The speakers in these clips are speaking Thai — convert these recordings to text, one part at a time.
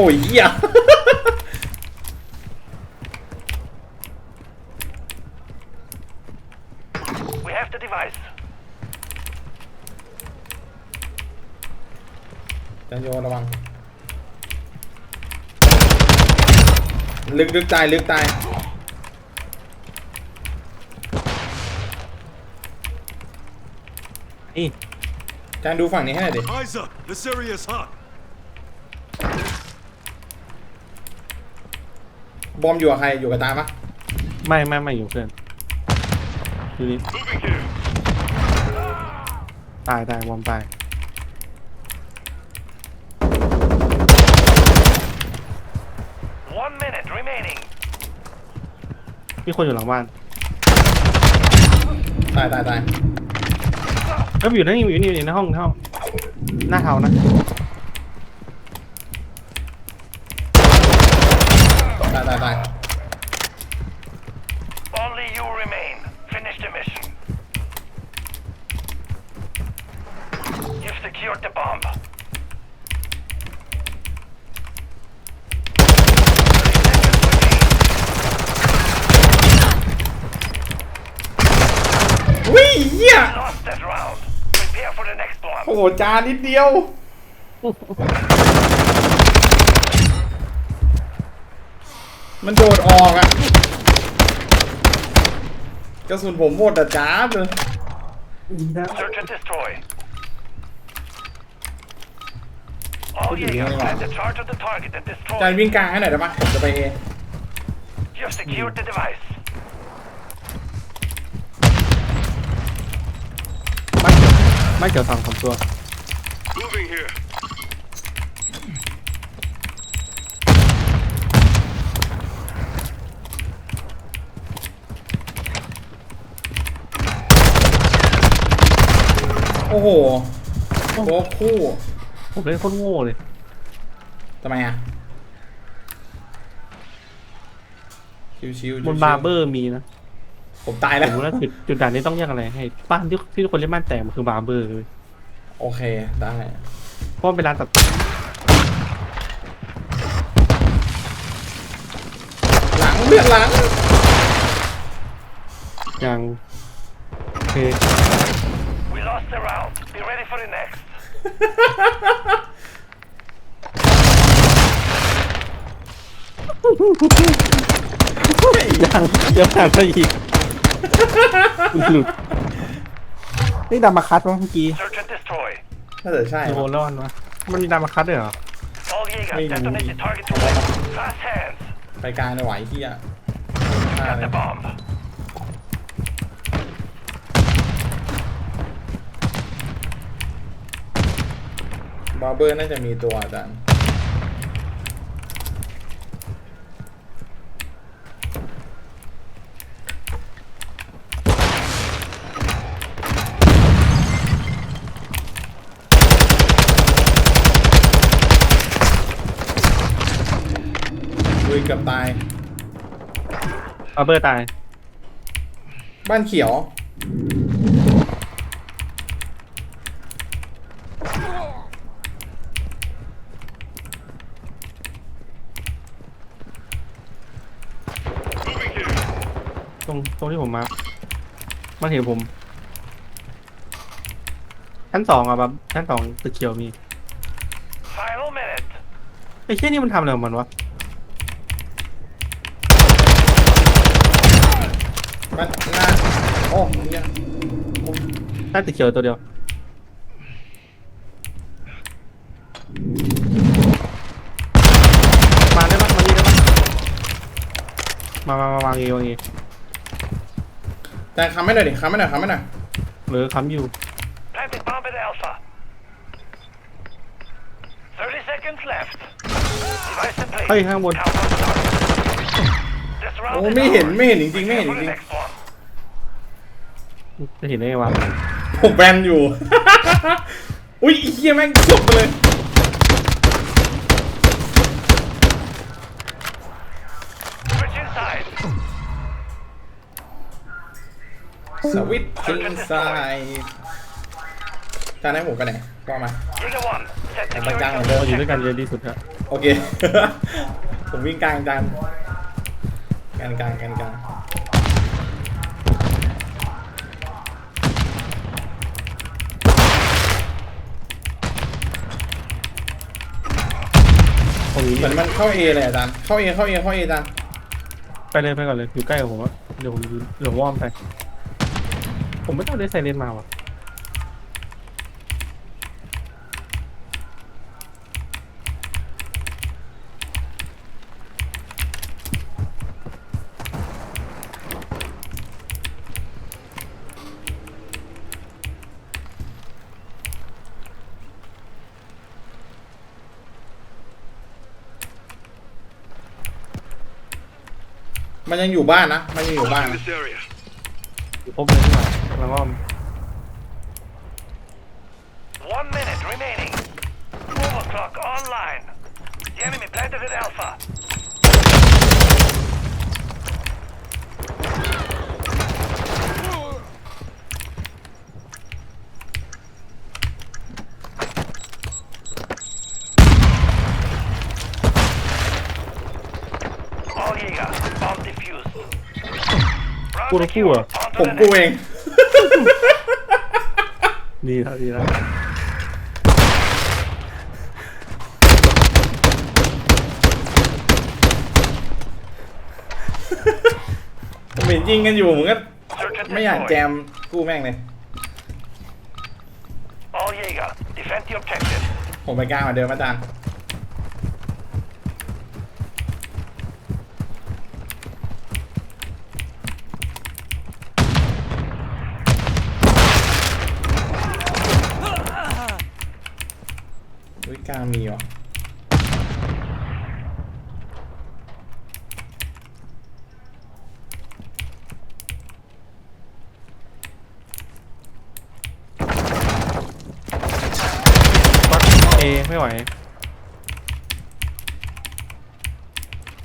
โอ้ยเหี้ย We have the device. จันโยระวัง ลึกลึกตาย ลึกตาย นี่จานดูฝั่งนี้ให้หน่อยดิ Eyes up! This area is hot! บอมอยู่กับใครอยู่กับตาปะไม่ไม่ไม่อยู่เพื่อนอยู่นี่ Moving here! ตายตายวอมตาย One minute remaining. มีคนอยู่หลังบ้านตายตายตายแล้วอยู่นั่นอยู่นี่อยู่นี่ในห้องในห้องหน้าเท้านะ ตายตายตาย Only you remain. Finish the mission. You've secured the bomb. วิ่งเหี้ย Lost that round. Prepare for the next one. โอ้โหจานนิดเดียว มันโดดออกอะกระสุนผมหมดอะจ้าบเลย Search and destroy. All Jaegers plant the charge on the target and จาน destroy. วิ่งกลางให้หน่อยได้ปะผมจะไปเอ You've secured the device. ไม่เกี่ยวไม่เกี่ยวสองสามตัว Moving here! โอ้โหโคตรคู่ผมเล่นโคตรโง่เลย ทำไมอะชิวๆชิวๆบนบาร์เบอร์มีนะ ผมตายผแล้วมรู้แล้วจุดจุดด่านนี้ต้องแยกอะไรให้บ้านที่ที่ทุกคนเรียกบ้านแตกมันคือบาร์เบอร์เลยโอเค ได้เพราะมันเป็นร้านตัดหลังเลือกหลังยางโอเค We lost the round. Be ready for the next. ยังยังผ่านไปอีก หลุดนี่ดามาคัตวะเมื่อกี้ Search and destroy. น่าจะใช่โดนแล้ววะมันมีดามาคัตด้วยเหรอ All Jaegers Hey, detonate the target to win. Fast hands. ไปกลางในไหวเฮียฆ่า Got เล the ย bomb. บาร์เบอร์น่าจะมีตัวอาจารย์ ยเกับตายบาร์เบอร์ตาย บ้านเขียว Moving here! ตรงตรงที่ผมมา มันเห็นผม ชั้นสองอะแบบชั้นสองตึกเขียวมี Final minute. ไอ้เชี่ยนี่มันทำอะไรของมันวะ บ้านหน้าโอ้เฮียใต้ตึกเขียวตัวเดียว มาได้ปะมานี่ได้ปะมามามาวางเอวางเอแต่คำไม่หน่อยดิคำไม่หน่อยคำไม่หน่อยหรือค้ำอยู่ Planting bomb at Alpha. 30 seconds left. Device in place. เฮ้ยข้างบน Alpha on target. This round โอ้ is ไม่เห็น ours. ไม่เห็นจริงๆ ไม่เห็น Prepare จ for ริ the ง next one. จะเห็นได้ไงวะๆผมแบนอยู่ อุ้ยไอ้เฮียแม่งจบไปเลย Switch inside. สวิตช์คิงไซด์จานให้ผมไปไหนก็มา Giga 1. Set ผมไปกลางเหมือน security เดิมเราอยู่ด้วยกันเยอะที่สุดอะโอเค ผมวิ่งกลางจานกลางกลางกลางกลาง มีเหมือนมันเข้าเอเลยอาจารย์เข้าเอเข้าเอเข้าเออาจารย์ไปเลยไปก่อนเลยอยู่ใกล้กับผมอะเดี๋ยวผมเดี๋ยวผมอ้อมไป ผมไม่ต้องได้ไซเรนมาว่ะ มันยังอยู่บ้านนะ มันยังอยู่บ้าน Watching นะ this area. อยู่ครบเลยที่มากำลังอ้อม Round Puro secure. culo. On to ผม the กู next. เอง ดีแล้วดีแล้วผมเห็นยิงกันอยู่ผมก็ Search and ไม่อยาก destroy. แจมกู้แม่งเลย All Jaeger, defend the objective. ผมไปกลางเหมือนเดิมอาจารย์ อุ้ย กลางมีเหรอปักเอไม่ไหว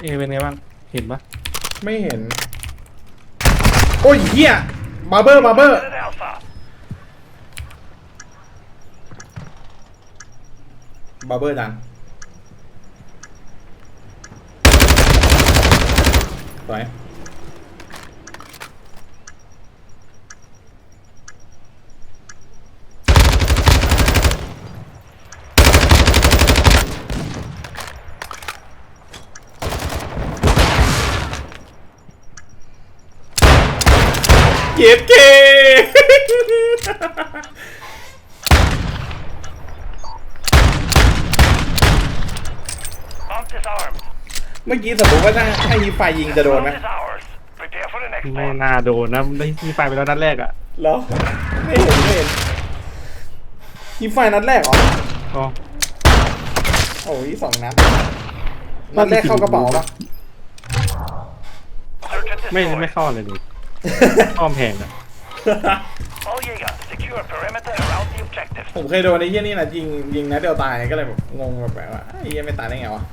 เอเป็นไงบ้าง เห็นปะไม่เห็น โอ้ยเฮียบาร์เบอร์บาร์เบอร์ Planted at Alpha. บาร์เบอร์จันสวย เย็ดเค Bomb disarmed. เมื่อกี้สมมติว่าถ้าให้ฮีไฟยิงจะโดนไหม Bomb is ours. Prepare for the next ไม่ one. น่าโดนนะได้ที่ไฟไปแล้วนัดแรกอะเหรอไม่เห็นไม่เห็นฮีไฟนัดแรกเหรออ๋อโอ้ยสองนัดนัดแรกเข้ากระเป๋าปะ Search and ไม่ destroy. ไม่เข้าอะไรเลยอ้อมแพงอะ All Jaeger, secure perimeter around the objective. ผมเคยโดนไอ้เหี้ยนี่นะยิงยิงนัดเดียวตายก็เลยแบบงงแบบแบบว่าไอ้เหี้ยไม่ตายได้ไงวะ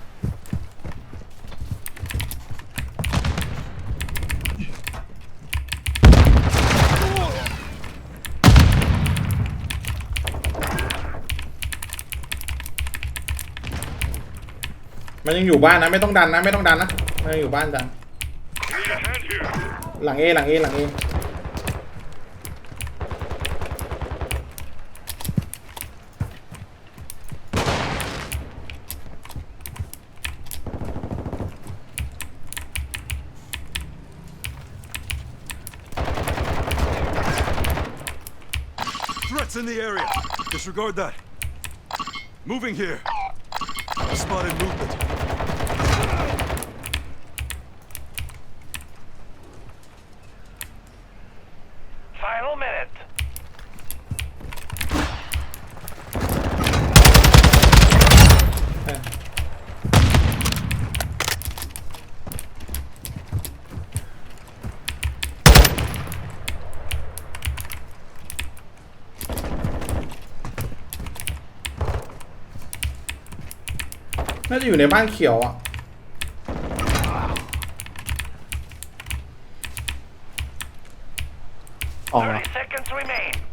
มันยังอยู่บ้านนะไม่ต้องดันนะไม่ต้องดันนะมันยังอยู่บ้านจัง Need a hand here. หลังเอหลังเอหลังเอ Threats in the area. Disregard that. Moving here. I spotted movement. Final minute. เออน่าจ All 30 seconds remain.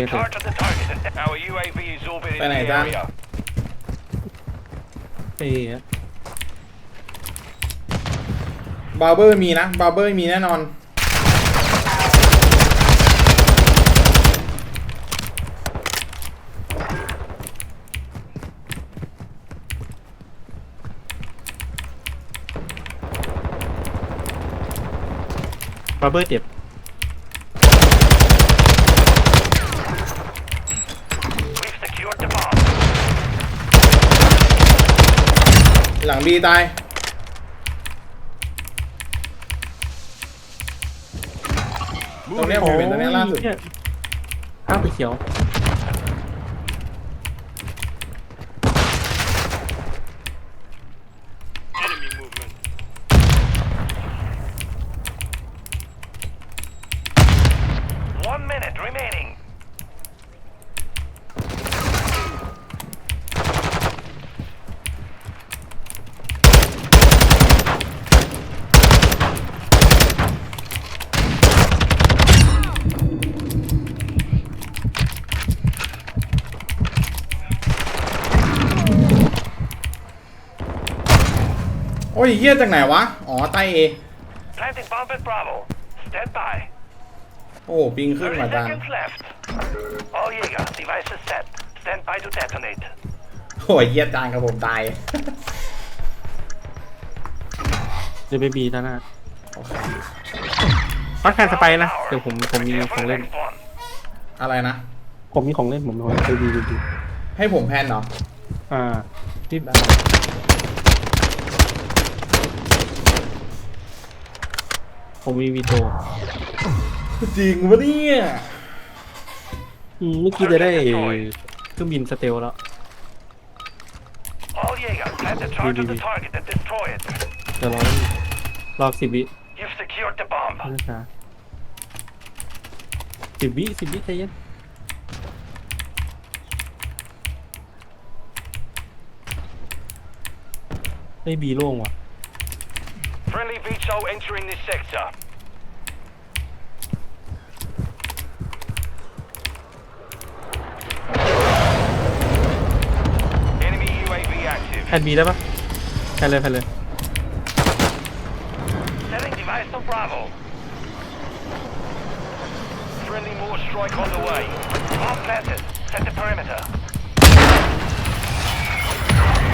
1, set a Yeah, charge on the target. and- Our UAV is orbiting Bên này the ra. area. ไอ้เหี้ยบาร์เบอร์มีนะบาร์เบอร์มีแน่นอนบาร์เบอร์เจ็บ หลังบีตาย ตรงเนี้ยผมเห็นตรงเนี้ยล่าสุด ข้ามไปเขียว Enemy movement. One minute remaining. โอ้ ยเฮียจากไหนวะ อ๋อใต้เอ Planting bomb at Bravo. Stand by. โอ้โหปิงขึ้น30มาจัง seconds left. All Jaeger, devices set. Stand by to detonate. โอ้ยเฮียจานกับผมตาย เดี๋ยวไปบีด้านหน้าโอเคพักแคนสไปร์นะ เดี๋ยวผมผมมี Prepare ข for อง the เล่น next one. อะไรนะ ผมมีของเล่นผมมีของเล่นไปบีไปบีให้ผมแพนเหรออ่าที่ ได้ ผมมีวีโตจริงปะเนี่ยอืมเมื่อกี้จะได้เครื่องบินสเตลแล้ว All Jaeger, plant a charge on the BBB. target and destroy it. เดี๋ยวรอรอสิบวิ You've secured the bomb. นะจ๊ะสิบวิสิบวิใจเย็นได้บีโล่งว่ะ Friendly VTOL entering this sector. Enemy UAV active. แพนบีได้ปะแพนเลยแพนเลย Setting device on Bravo. Friendly more strike on the way. Bomb planted. Set the perimeter.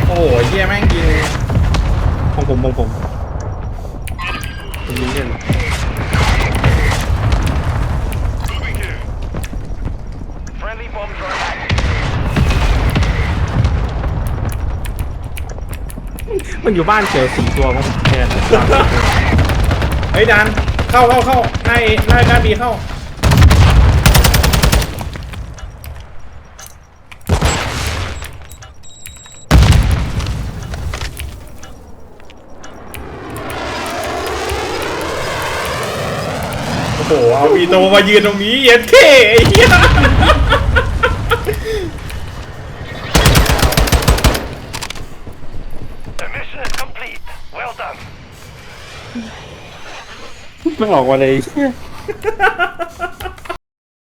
โอ้โหเฮียแม่งยิง ของผมของผม ผมยิงเล่น Moving here. Friendly bomb drone active. มันอยู่บ้านเขียวสี่ตัวมั้งแทนเฮ้ยดัน เข้าเข้าเข้าหน้าเอหน้าหน้าบีเข้า โอ้โหเอาบีโตมายืนตรงนี้เย็นเท่ไอ้เหี้ย The mission is complete. Well done. ไม่ออกมาเลย